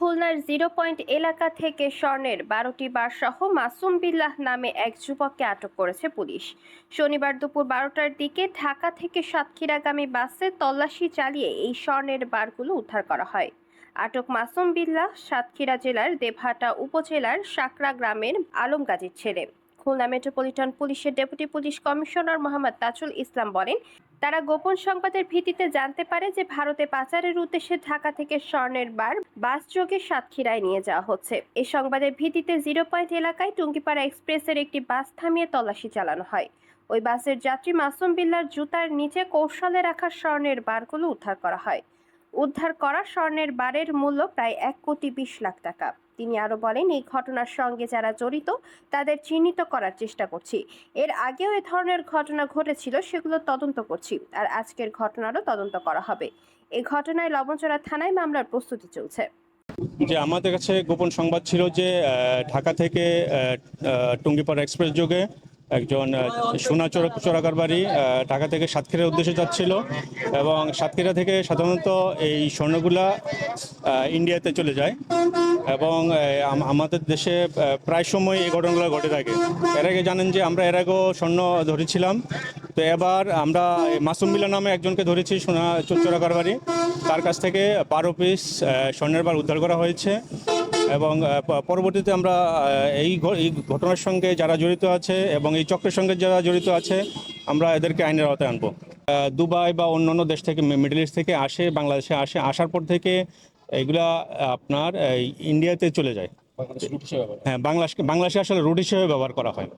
খুলনার zero point এলাকা থেকে স্বর্ণের বারোটি বার সহ মাসুম বিল্লাহ নামে এক যুবককে আটক করেছে পুলিশ। শনিবার দুপুর বারোটার দিকে ঢাকা থেকে সাতক্ষীরাগামী বাসে তল্লাশি চালিয়ে এই স্বর্ণের বারগুলো উদ্ধার করা হয়। আটক মাসুম বিল্লাহ সাতক্ষীরা জেলার দেভাটা উপজেলার সাকরা গ্রামের আলমগাজীর ছেলে। খুলনা মেট্রোপলিটন পুলিশের deputy police commissioner Mohammad Tajul Islam বলেন, তারা গোপন সংবাদের ভিত্তিতে জানতে পারে যে ভারতে পাচারের উদ্দেশ্যে ঢাকা থেকে স্বর্ণের বার বাস যোগে সাতক্ষীরায় নিয়ে যাওয়া হচ্ছে। এই সংবাদের ভিত্তিতে জিরো পয়েন্ট এলাকায় টুঙ্গিপাড়া এক্সপ্রেসের একটি বাস থামিয়ে তল্লাশি চালানো হয়। ওই বাসের যাত্রী মাসুম বিল্লার জুতার নিচে কৌশলে রাখা স্বর্ণের বারগুলো উদ্ধার করা হয়। উদ্ধার করা স্বর্ণের বারের মূল্য প্রায় এক কোটি বিশ লাখ টাকা। তিনি আরও বলেন, এই ঘটনার সঙ্গে যারা জড়িত, তাদের চিহ্নিত করার চেষ্টা করছি। এর আগেও এ ধরনের ঘটনা ঘটেছিল, সেগুলো তদন্ত করছি আর আজকের ঘটনারও তদন্ত করা হবে। এই ঘটনায় লবণচড়া থানায় মামলার প্রস্তুতি চলছে। যে আমাদের কাছে গোপন সংবাদ ছিল যে ঢাকা থেকে টুঙ্গিপাড়া এক্সপ্রেস যোগে একজন সোনা চোরা চোরাকার বাড়ি ঢাকা থেকে সাতক্ষীরার উদ্দেশ্যে যাচ্ছিল এবং সাতক্ষীরা থেকে সাধারণত এই স্বর্ণগুলা ইন্ডিয়াতে চলে যায় এবং আমাদের দেশে প্রায় সময় এই ঘটনাগুলো ঘটে থাকে। এর আগে জানেন যে আমরা এর আগেও স্বর্ণ ধরেছিলাম। তো এবার আমরা মাসুম মিল্লা নামে একজনকে ধরেছি সোনা চোরা কারবারি তার কাছ থেকে বারো পিস স্বর্ণের বার উদ্ধার করা হয়েছে। এবং পরবর্তীতে আমরা এই ঘটনার সঙ্গে যারা জড়িত আছে এবং এই চক্রের সঙ্গে যারা জড়িত আছে আমরা এদেরকে আইনের আওতায় আনব। দুবাই বা অন্যান্য দেশ থেকে মিডল ইস্ট থেকে আসে বাংলাদেশে আসে আসার পর থেকে এগুলা আপনার ইন্ডিয়াতে চলে যায়। হ্যাঁ বাংলাদেশ বাংলাদেশে আসলে রুট হিসেবে ব্যবহার করা হয়।